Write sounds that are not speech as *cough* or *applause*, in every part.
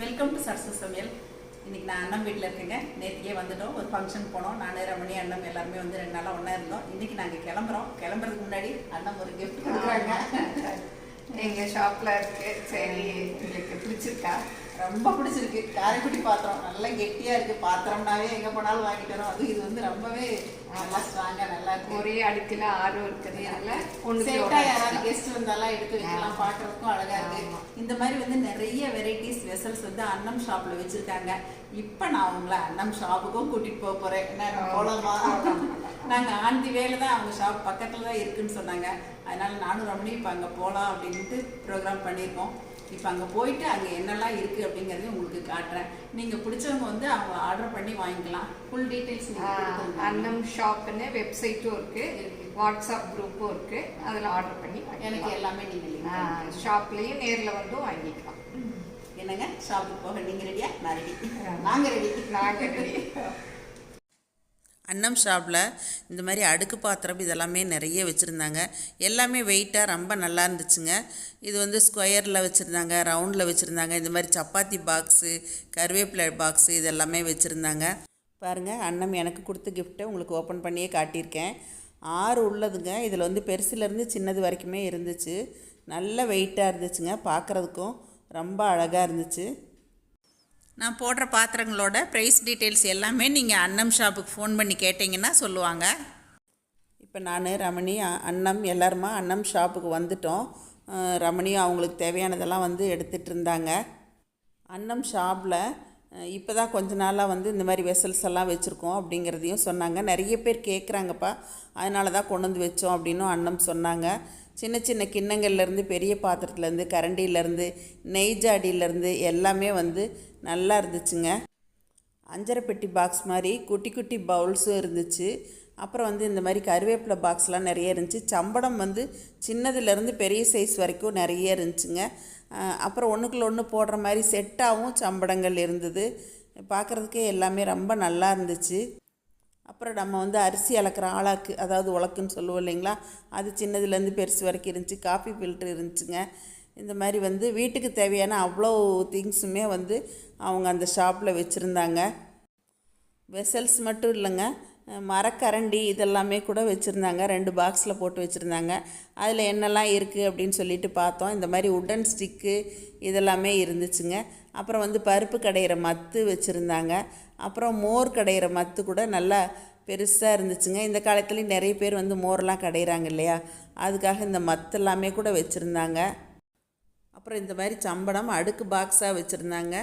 Welcome to Sarasu சமையல் இன்றைக்கி நான் அண்ணன் வீட்டில் இருக்கேங்க. நேற்றுக்கே வந்துட்டோம். ஒரு ஃபங்க்ஷன் போனோம். நான் ரமணி அண்ணன் எல்லாருமே வந்து ரெண்டு நாளாக ஒன்றா இருந்தோம். இன்றைக்கி நாங்கள் கிளம்புறோம். கிளம்புறதுக்கு முன்னாடி அண்ணன் ஒரு கிஃப்ட் கொடுக்குறாங்க. எங்கள் ஷாப்பில் இருக்குது சரி எங்களுக்கு பிடிச்சிருக்கா? ரொம்ப பிடிச்சிருக்கு. காரைக்குடி பாத்திரம் நல்லா கெட்டியாக இருக்குது பாத்திரம்னாவே எங்கே போனாலும் வாங்கிட்டு வரோம். அது இது வந்து ரொம்பவே நல்லா ஸ்ட்ராங்காக நல்லா இருக்கு. ஒரே அடுக்குல ஆறு இருக்கிறதுனால செட்டா ஒரு யாராவது. கெஸ்ட் வந்தாலும் எடுத்து வைக்கலாம். பார்க்கறதுக்கும் அழகா இருக்கு. இந்த மாதிரி வந்து நிறைய வெரைட்டிஸ் வெசல்ஸ் வந்து அன்னம் ஷாப்ல வச்சிருக்காங்க. இப்ப நான் உங்களை அன்னம் ஷாப்புக்கும் கூட்டிட்டு போக போறேன். என்ன ஆமா. போலாமா? போலாம். நாங்க ஆண்டி வேலை தான். அவங்க ஷாப் பக்கத்துல தான் இருக்குன்னு சொன்னாங்க. அதனால நானும் ரமணி இப்ப அங்க போலாம் அப்படின்ட்டு ப்ரோக்ராம் பண்ணியிருக்கோம் இப்போ அங்கே போயிட்டு அங்கே என்னெல்லாம் இருக்குது அப்படிங்கிறதையும் உங்களுக்கு காட்டுறேன். நீங்கள் பிடிச்சவங்க வந்து அவங்க ஆர்டர் பண்ணி வாங்கிக்கலாம். ஃபுல் டீட்டெயில்ஸ் அன்னம் ஷாப்னு வெப்சைட்டும் இருக்கு. வாட்ஸ்அப் குரூப்பும் இருக்கு. அதுல ஆர்டர் பண்ணி எனக்கு எல்லாமே நீங்கள் ஷாப்லயும் நேர்ல வந்து வாங்கிக்கலாம். என்னங்க? ஷாப்புக்கு போக நீங்கள் ரெடியா நான் ரெடி நாங்கள் ரெடி நாங்க ready. அன்னம் ஷாப்பில் இந்த மாதிரி அடுக்கு பாத்திரம் இதெல்லாமே நிறைய வச்சுருந்தாங்க. எல்லாமே வெயிட்டாக ரொம்ப நல்லா இருந்துச்சுங்க. இது வந்து ஸ்கொயரில் வச்சுருந்தாங்க ரவுண்டில் வச்சுருந்தாங்க. இந்த மாதிரி சப்பாத்தி பாக்ஸு கருவேப்பிலை பாக்ஸு இதெல்லாமே வச்சுருந்தாங்க. பாருங்கள் அன்னம் எனக்கு கொடுத்த கிஃப்ட்டை உங்களுக்கு ஓப்பன் பண்ணியே காட்டியிருக்கேன். ஆறு உள்ளதுங்க. இதில் வந்து பெருசுலேருந்து சின்னது வரைக்குமே இருந்துச்சு. நல்ல வெயிட்டாக இருந்துச்சுங்க பார்க்குறதுக்கும் ரொம்ப அழகாக இருந்துச்சு. நான் போடுற பாத்திரங்களோட ப்ரைஸ் டீட்டெயில்ஸ் எல்லாமே நீங்கள் அன்னம் ஷாப்புக்கு ஃபோன் பண்ணி கேட்டிங்கன்னா சொல்லுவாங்க. இப்போ நான் ரமணி அன்னம் எல்லாருமா அன்னம் ஷாப்புக்கு வந்துட்டோம். ரமணி அவங்களுக்கு தேவையானதெல்லாம் வந்து எடுத்துகிட்டு இருந்தாங்க. அன்னம் ஷாப்பில் இப்போ தான் கொஞ்ச நாளாக வந்து இந்த மாதிரி வெசல்ஸ் எல்லாம் வச்சுருக்கோம் அப்படிங்கிறதையும் சொன்னாங்க. நிறைய பேர் கேட்குறாங்கப்பா அதனால தான் கொண்டு வந்து வச்சோம் அப்படின்னும் அன்னம் சொன்னாங்க. சின்ன சின்ன கிண்ணங்கள்லேருந்து பெரிய பாத்திரத்துலேருந்து கரண்டியிலேருந்து நெய் ஜாடியிலேருந்து எல்லாமே வந்து நல்லா இருந்துச்சுங்க. அஞ்சரை பெட்டி பாக்ஸ் மாதிரி குட்டி குட்டி பவுல்ஸும் இருந்துச்சு. அப்புறம் வந்து இந்த மாதிரி கருவேப்பிலை பாக்ஸ்லாம் நிறைய இருந்துச்சு. சம்படம் வந்து சின்னதுலேருந்து பெரிய சைஸ் வரைக்கும் நிறைய இருந்துச்சுங்க. அப்புறம் ஒன்றுக்குள்ள ஒன்று போடுற மாதிரி செட்டாகவும் சம்படங்கள் இருந்தது. பார்க்குறதுக்கே எல்லாமே ரொம்ப நல்லா இருந்துச்சு. அப்புறம் நம்ம வந்து அரிசி அளக்கிற ஆளாக்கு அதாவது உலக்குன்னு சொல்லுவோம் இல்லைங்களா? அது சின்னதுலேருந்து பெருசு வரைக்கும் இருந்துச்சு. காஃபி ஃபில்ட்ரு இருந்துச்சுங்க. இந்த மாதிரி வந்து வீட்டுக்கு தேவையான அவ்வளோ திங்ஸுமே வந்து அவங்க அந்த ஷாப்பில் வச்சுருந்தாங்க. வெசல்ஸ் மட்டும் இல்லைங்க. மரக்கரண்டி இதெல்லாமே கூட வச்சுருந்தாங்க. ரெண்டு பாக்ஸில் போட்டு வச்சுருந்தாங்க. அதில் என்னெல்லாம் இருக்குது அப்படின்னு சொல்லிட்டு பார்த்தோம். இந்த மாதிரி உடன் ஸ்டிக்கு இதெல்லாமே இருந்துச்சுங்க. அப்புறம் வந்து பருப்பு கடையிற மத்து வச்சுருந்தாங்க. அப்புறம் மோர் கடையிற மத்து கூட நல்லா பெருசாக இருந்துச்சுங்க. இந்த காலத்துலேயும் நிறைய பேர் வந்து மோர்லாம் கடையிறாங்க இல்லையா? அதுக்காக இந்த மத்து எல்லாமே கூட வச்சுருந்தாங்க. அப்புறம் இந்த மாதிரி சம்படம் அடுக்கு பாக்ஸாக வச்சுருந்தாங்க.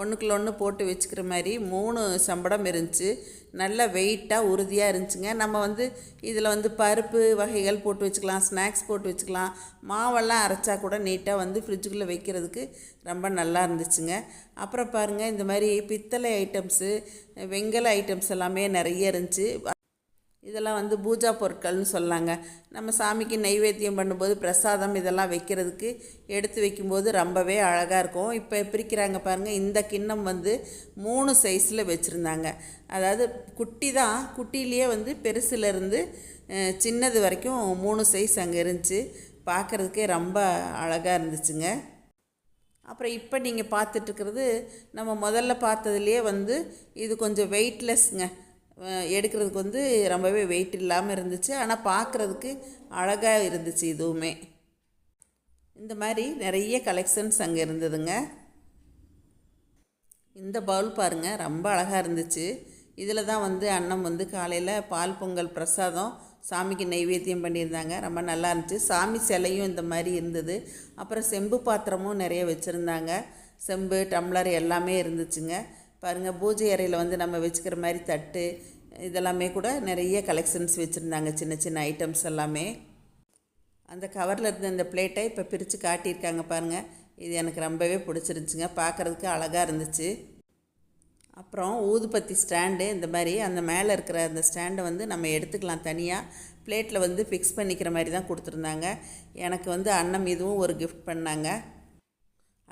ஒன்றுக்குள்ள ஒன்று போட்டு வச்சுக்கிற மாதிரி மூணு சம்படம் இருந்துச்சு. நல்ல வெயிட்டாக உறுதியாக இருந்துச்சுங்க. நம்ம வந்து இதில் வந்து பருப்பு வகைகள் போட்டு வச்சுக்கலாம் ஸ்நாக்ஸ் போட்டு வச்சுக்கலாம். மாவெல்லாம் அரைச்சா கூட நீட்டாக வந்து ஃப்ரிட்ஜுக்குள்ளே வைக்கிறதுக்கு ரொம்ப நல்லா இருந்துச்சுங்க. அப்புறம் பாருங்கள் இந்த மாதிரி பித்தளை ஐட்டம்ஸு வெங்கல ஐட்டம்ஸ் எல்லாமே நிறைய இருந்துச்சு. இதெல்லாம் வந்து பூஜா பொருட்கள்னு சொல்லாங்க. நம்ம சாமிக்கு நைவேத்தியம் பண்ணும்போது பிரசாதம் இதெல்லாம் வைக்கிறதுக்கு எடுத்து வைக்கும்போது ரொம்பவே அழகாக இருக்கும். இப்போ பிரிக்கிறாங்க பாருங்கள் இந்த கிண்ணம் வந்து மூணு சைஸில் வச்சுருந்தாங்க. அதாவது குட்டி தான் குட்டிலேயே வந்து பெருசுலேருந்து சின்னது வரைக்கும் மூணு சைஸ் அங்கே இருந்துச்சு. பார்க்குறதுக்கே ரொம்ப அழகாக இருந்துச்சுங்க. அப்புறம் இப்போ நீங்கள் பார்த்துட்ருக்கிறது நம்ம முதல்ல பார்த்ததுலேயே வந்து இது கொஞ்சம் வெயிட்லெஸ்ங்க எடுக்கிறதுக்கு வந்து ரொம்பவே வெயிட் இல்லாமல் இருந்துச்சு. ஆனால் பார்க்குறதுக்கு அழகாக இருந்துச்சு இதுவுமே. இந்த மாதிரி நிறைய கலெக்ஷன்ஸ் அங்கே இருந்ததுங்க. இந்த பவுல் பாருங்கள் ரொம்ப அழகாக இருந்துச்சு. இதில் தான் வந்து அன்னம் வந்து காலையில் பால் பொங்கல் பிரசாதம் சாமிக்கு நைவேத்தியம் பண்ணியிருந்தாங்க. ரொம்ப நல்லா இருந்துச்சு. சாமி சிலையும் இந்த மாதிரி இருந்தது. அப்புறம் செம்பு பாத்திரமும் நிறைய வச்சுருந்தாங்க. செம்பு டம்ளர் எல்லாமே இருந்துச்சுங்க. பாருங்கள் பூஜை அறையில் வந்து நம்ம வச்சுக்கிற மாதிரி தட்டு இதெல்லாமே கூட நிறைய கலெக்ஷன்ஸ் வச்சுருந்தாங்க சின்ன சின்ன ஐட்டம்ஸ் எல்லாமே. அந்த கவரில் இருந்த இந்த பிளேட்டை இப்போ பிரித்து காட்டியிருக்காங்க பாருங்கள் இது எனக்கு ரொம்பவே பிடிச்சிருந்துச்சுங்க. பார்க்குறதுக்கு அழகாக இருந்துச்சு. அப்புறம் ஊதுபத்தி ஸ்டாண்டு இந்த மாதிரி அந்த மேலே இருக்கிற அந்த ஸ்டாண்டை வந்து நம்ம எடுத்துக்கலாம் தனியாக பிளேட்டில் வந்து ஃபிக்ஸ் பண்ணிக்கிற மாதிரி தான் கொடுத்துருந்தாங்க. எனக்கு வந்து அன்னம் இதுவும் ஒரு கிஃப்ட் பண்ணாங்க.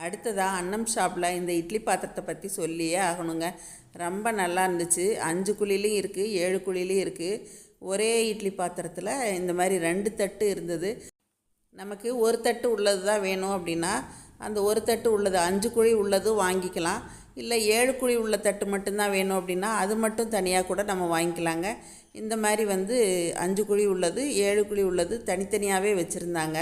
அடுத்ததாக அன்னம் ஷாப்பில் இந்த இட்லி பாத்திரத்தை பற்றி சொல்லியே ஆகணுங்க. ரொம்ப நல்லா இருந்துச்சு. அஞ்சு குழிலையும் இருக்குது ஏழு குழிலையும் இருக்குது ஒரே இட்லி பாத்திரத்தில் இந்த மாதிரி ரெண்டு தட்டு இருந்தது. நமக்கு ஒரு தட்டு உள்ளது தான் வேணும் அப்படின்னா அந்த ஒரு தட்டு உள்ளது அஞ்சு குழி உள்ளதும் வாங்கிக்கலாம். இல்லை ஏழு குழி உள்ள தட்டு மட்டும்தான் வேணும் அப்படின்னா அது மட்டும் தனியாக கூட நம்ம வாங்கிக்கலாங்க. இந்த மாதிரி வந்து அஞ்சு குழி உள்ளது ஏழு குழி உள்ளது தனித்தனியாகவே வச்சுருந்தாங்க.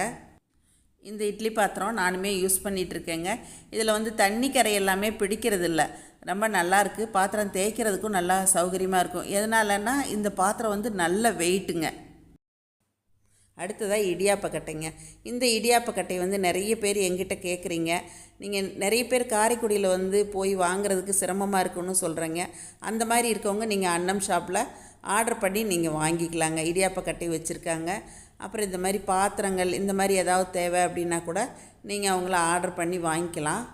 இந்த இட்லி பாத்திரம் நானுமே யூஸ் பண்ணிகிட்டு இருக்கேங்க இதில் வந்து தண்ணி கரை எல்லாமே பிடிக்கிறதில்ல. ரொம்ப நல்லாயிருக்கு. பாத்திரம் தேய்க்கிறதுக்கும் நல்லா சௌகரியமாக இருக்கும். எதனாலன்னா இந்த பாத்திரம் வந்து நல்ல வெயிட்டுங்க. அடுத்ததாக இடியாப்பக்கட்டைங்க இந்த இடியாப்பக்கட்டை வந்து நிறைய பேர் எங்கிட்ட கேட்குறீங்க. நீங்கள் நிறைய பேர் காரைக்குடியில் வந்து போய் வாங்குறதுக்கு சிரமமாக இருக்குன்னு சொல்கிறீங்க அந்த மாதிரி இருக்கவங்க நீங்கள் அன்னம் ஷாப்பில் ஆர்டர் பண்ணி நீங்கள் வாங்கிக்கலாங்க. இடியாப்பக்கட்டை வச்சுருக்காங்க. அப்புறம் இந்த மாதிரி பாத்திரங்கள் இந்த மாதிரி ஏதாவது தேவை அப்படின்னா கூட நீங்கள் அவங்கள ஆர்டர் பண்ணி வாங்கிக்கலாம்.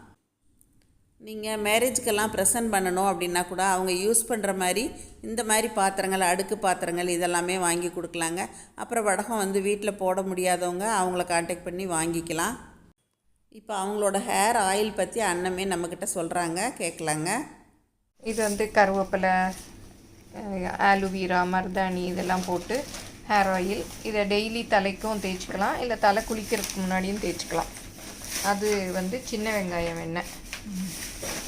நீங்கள் மேரேஜ்க்கெல்லாம் ப்ரெசன்ட் பண்ணணும் அப்படின்னா கூட அவங்க யூஸ் பண்ணுற மாதிரி இந்த மாதிரி பாத்திரங்கள் அடுக்கு பாத்திரங்கள் இதெல்லாமே வாங்கி கொடுக்கலாங்க. அப்புறம் வடகம் வந்து வீட்டில் போட முடியாதவங்க அவங்கள காண்டாக்ட் பண்ணி வாங்கிக்கலாம். இப்போ அவங்களோட ஹேர் ஆயில் பற்றி அண்ணமே நம்மக்கிட்ட சொல்கிறாங்க கேட்கலாங்க இது வந்து கருவேப்பிலை ஆலுவீரா மருதாணி இதெல்லாம் போட்டு ஹேர் ஆயில் இதை டெய்லி தலைக்கும் தேய்ச்சிக்கலாம். இல்லை தலை குளிக்கிறதுக்கு முன்னாடியும் தேய்ச்சிக்கலாம். அது வந்து சின்ன வெங்காயம் எண்ணெய்.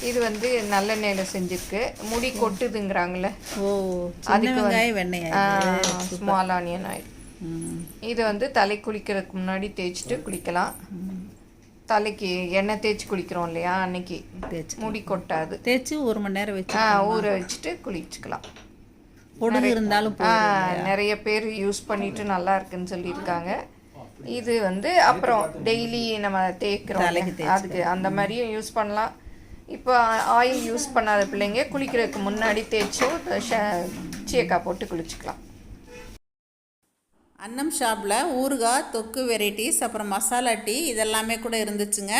இது வந்து நல்லெண்ணெயில் செஞ்சிருக்கு. முடி கொட்டுதுங்கிறாங்களே ஓ அதுக்கு வெங்காயம் வெண்ணெய் ஸ்மால் ஆனியன் ஆயில் இது வந்து தலை குளிக்கிறதுக்கு முன்னாடி தேய்ச்சிட்டு குளிக்கலாம். தலைக்கு எண்ணெய் தேய்ச்சி குளிக்கிறோம் இல்லையா அன்னைக்கு. தேய்ச்சி முடி கொட்டாது. தேய்ச்சி ஒரு மணி நேரம் வச்சு ஊற வச்சுட்டு குளிச்சுக்கலாம். பொடுகு இருந்தாலும் நிறைய பேர் யூஸ் பண்ணிட்டு நல்லா இருக்குன்னு சொல்லியிருக்காங்க. இது வந்து அப்புறம் டெய்லி நம்ம தேய்க்கிறோம் அதுக்கு அந்த மாதிரியும் யூஸ் பண்ணலாம். இப்போ ஆயில் யூஸ் பண்ணாத பிள்ளைங்க குளிக்கிறதுக்கு முன்னாடி தேய்ச்சும் ஷ- சீயக்காய் போட்டு குளிச்சுக்கலாம். அன்னம் ஷாப்பில் ஊறுகாய் தொக்கு வெரைட்டிஸ் அப்புறம் மசாலா டீ இதெல்லாமே கூட இருந்துச்சுங்க.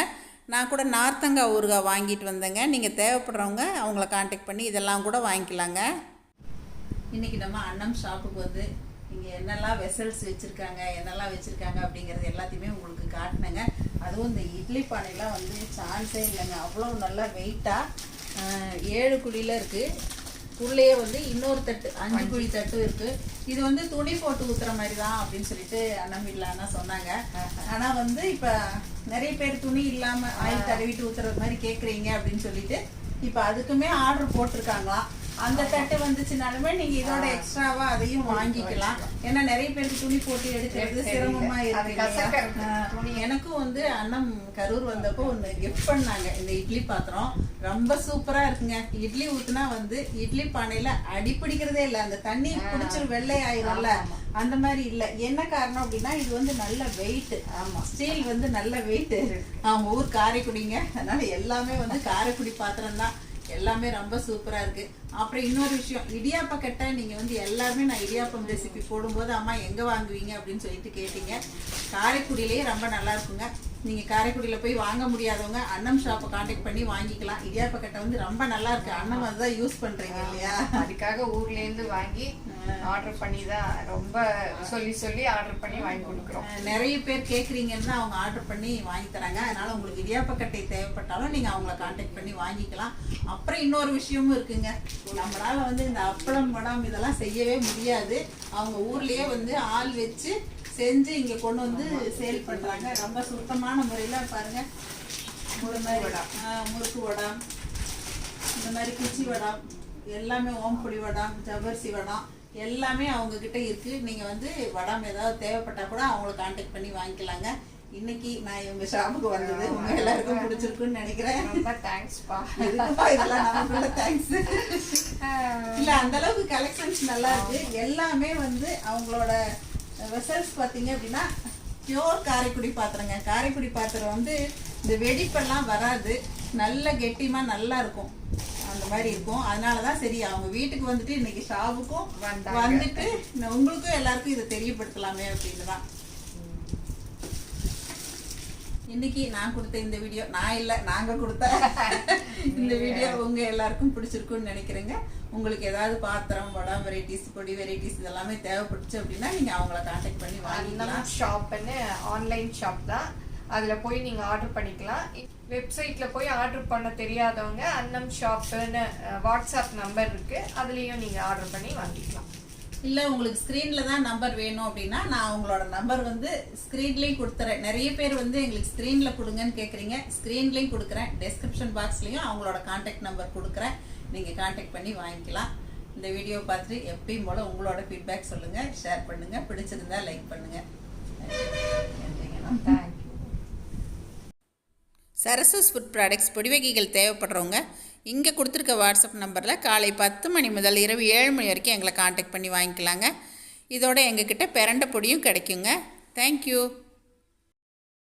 நான் கூட நார்த்தங்காய் ஊறுகாய் வாங்கிட்டு வந்தேங்க. நீங்கள் தேவைப்படுறவங்க அவங்கள காண்டாக்ட் பண்ணி இதெல்லாம் கூட வாங்கிக்கலாங்க. இன்றைக்கி நம்ம அன்னம் ஷாப்புக்கு வந்து இங்கே என்னெல்லாம் வெசல்ஸ் வச்சுருக்காங்க என்னெல்லாம் வச்சுருக்காங்க அப்படிங்கிறது எல்லாத்தையுமே உங்களுக்கு காட்டினேங்க. அதுவும் இந்த இட்லி பானைலாம் வந்து சான்ஸே இல்லைங்க. அவ்வளோ நல்லா வெயிட்டாக ஏழு குழியில் இருக்குது உள்ளேயே வந்து இன்னொரு தட்டு அஞ்சு குழி தட்டு இருக்கு. இது வந்து துணி போட்டு ஊத்துற மாதிரி தான் அப்படின்னு சொல்லிட்டு அண்ணன் வீட்டில் அண்ணா சொன்னாங்க ஆனா வந்து இப்ப நிறைய பேர் துணி இல்லாம ஆயில் தடவிட்டு ஊத்துறது மாதிரி கேக்குறீங்க அப்படின்னு சொல்லிட்டு இப்ப அதுக்குமே ஆர்டர் போட்டிருக்காங்களாம். அந்த தட்டு வந்துச்சுனாலுமே நீங்க இதோட எக்ஸ்ட்ராவா அதையும் வாங்கிக்கலாம். ஏன்னா நிறைய பேருக்கு துணி போட்டு எடுக்கிறது சிரமமா இருக்கு எனக்கும் வந்து அண்ணன் கரூர் வந்தப்போ ஒன்று கிஃப்ட் பண்ணாங்க. இந்த இட்லி பாத்திரம். ரொம்ப சூப்பரா இருக்குங்க. இட்லி ஊத்துனா வந்து இட்லி பானையில அடி பிடிக்கிறதே இல்லை. அந்த தண்ணி குடிச்சு வெள்ளை ஆயிரும்ல. அந்த மாதிரி இல்ல. என்ன காரணம் அப்படின்னா இது வந்து நல்ல வெயிட் ஆமா. ஸ்டீல் வந்து நல்ல வெயிட் அவங்க ஊர் காரைக்குடிங்க. அதனால எல்லாமே வந்து காரைக்குடி பாத்திரம் தான் எல்லாமே ரொம்ப சூப்பரா இருக்கு. அப்புறம் இன்னொரு விஷயம் இடியாப்ப கட்டை நீங்க வந்து எல்லாருமே நான் இடியாப்பம் ரெசிபி போடும்போது அம்மா எங்க வாங்குவீங்க? அப்படின்னு சொல்லிட்டு கேட்டீங்க. காரைக்குடியிலேயே ரொம்ப நல்லா இருக்குங்க. நீங்க காரைக்குடியில போய் வாங்க முடியாதவங்க அன்னம் ஷாப்பை காண்டாக்ட் பண்ணி வாங்கிக்கலாம். இடியாப்ப கட்டை வந்து ரொம்ப நல்லா இருக்கு. அன்னம் அதுதான் யூஸ் பண்றீங்க இல்லையா? அதுக்காக ஊர்ல இருந்து வாங்கி ஆர்டர் பண்ணி தான் ரொம்ப சொல்லி சொல்லி ஆர்டர் பண்ணி வாங்கி கொடுக்குறோம். நிறைய பேர் கேட்குறீங்கன்னு தான் அவங்க ஆர்டர் பண்ணி வாங்கி தராங்க. அதனால உங்களுக்கு இடியாப்பக்கட்டை தேவைப்பட்டாலும் நீங்கள் அவங்கள காண்டாக்ட் பண்ணி வாங்கிக்கலாம். அப்புறம் இன்னொரு விஷயமும் இருக்குங்க. நம்மளால வந்து இந்த அப்பளம் படம் இதெல்லாம் செய்யவே முடியாது. அவங்க ஊர்லயே வந்து ஆள் வச்சு செஞ்சு இங்கே கொண்டு வந்து சேல் பண்ணுறாங்க ரொம்ப சுத்தமான முறையில் பாருங்க. ஒரு மாதிரி ஆஹ் முறுக்கு வடம் இந்த மாதிரி குச்சி வடம் எல்லாமே ஓம்பொடி வடம் ஜவ்வரிசி வடம் எல்லாமே அவங்க கிட்ட இருக்கு. நீங்க வந்து வடம் ஏதாவது தேவைப்பட்டா கூட அவங்கள காண்டாக்ட் பண்ணி வாங்கிக்கலாங்க. இன்னைக்கு நான் இவங்க ஷாப்புக்கு வந்தது. உங்க எல்லாருக்கும் பிடிச்சிருக்குன்னு நினைக்கிறேன். ரொம்ப தேங்க்ஸ்ப்பா இதெல்லாம் நமக்குள்ள தேங்க்ஸ் இல்ல அந்த அளவுக்கு கலெக்ஷன்ஸ் நல்லா இருக்கு. எல்லாமே வந்து அவங்களோட வெசல்ஸ் பாத்தீங்க அப்படின்னா பியோர் காரைக்குடி பாத்திரங்க. காரைக்குடி பாத்திரம் வந்து இந்த வெடிப்பெல்லாம் வராது. நல்ல கெட்டிமா நல்லா இருக்கும். அந்த மாதிரி இருக்கும். அதனாலதான் சரி அவங்க வீட்டுக்கு வந்துட்டு இன்னைக்கு ஷாப்புக்கும். வந்துட்டு உங்களுக்கும் எல்லாருக்கும் இதை தெரியப்படுத்தலாமே அப்படின்னு தான் இன்னைக்கு நான் கொடுத்த இந்த வீடியோ நான் இல்ல நாங்க கொடுத்த *laughs* இந்த வீடியோ உங்க எல்லாருக்கும் பிடிச்சிருக்கும்னு நினைக்கிறேங்க. உங்களுக்கு ஏதாவது பாத்திரம் வடம் வெரைட்டிஸ் பொடி வெரைட்டிஸ் இதெல்லாமே தேவைப்பட்டுச்சு அப்படின்னா நீங்க அவங்கள காண்டாக்ட் பண்ணி வாங்கிக்கலாம். ஷாப்னு ஆன்லைன் ஷாப் தான். அதில் போய் நீங்கள் ஆர்டர் பண்ணிக்கலாம். வெப்சைட்டில் போய் ஆர்டர் பண்ண தெரியாதவங்க அன்னம் ஷாப்புன்னு வாட்ஸ்அப் நம்பர் இருக்குது அதுலேயும் நீங்கள் ஆர்டர் பண்ணி வாங்கிக்கலாம். இல்லை உங்களுக்கு ஸ்க்ரீனில் தான் நம்பர் வேணும் அப்படின்னா நான் உங்களோட நம்பர் வந்து ஸ்க்ரீன்லேயும் கொடுத்துறேன். நிறைய பேர் வந்து எங்களுக்கு ஸ்க்ரீனில் கொடுங்கன்னு கேட்குறீங்க ஸ்க்ரீன்லேயும் கொடுக்குறேன். டெஸ்கிரிப்ஷன் பாக்ஸ்லேயும் அவங்களோட காண்டாக்ட் நம்பர் கொடுக்குறேன். நீங்கள் காண்டாக்ட் பண்ணி வாங்கிக்கலாம். இந்த வீடியோ பார்த்துட்டு எப்பயும் போல் உங்களோட ஃபீட்பேக் சொல்லுங்கள் ஷேர் பண்ணுங்கள் பிடிச்சிருந்தா லைக் பண்ணுங்கள் நன்றிங்கண்ணா தேங்க்யூ சரஸ்வஸ் ஃபுட் ப்ராடக்ட்ஸ் பொடி வகைகள் தேவைப்படுறவங்க இங்கே கொடுத்துருக்க வாட்ஸ்அப் நம்பரில் காலை பத்து மணி முதல் இரவு ஏழு மணி வரைக்கும் எங்களை காண்டாக்ட் பண்ணி வாங்கிக்கலாங்க. இதோட எங்ககிட்ட பிரண்ட பொடியும் கிடைக்குங்க. தேங்க்யூ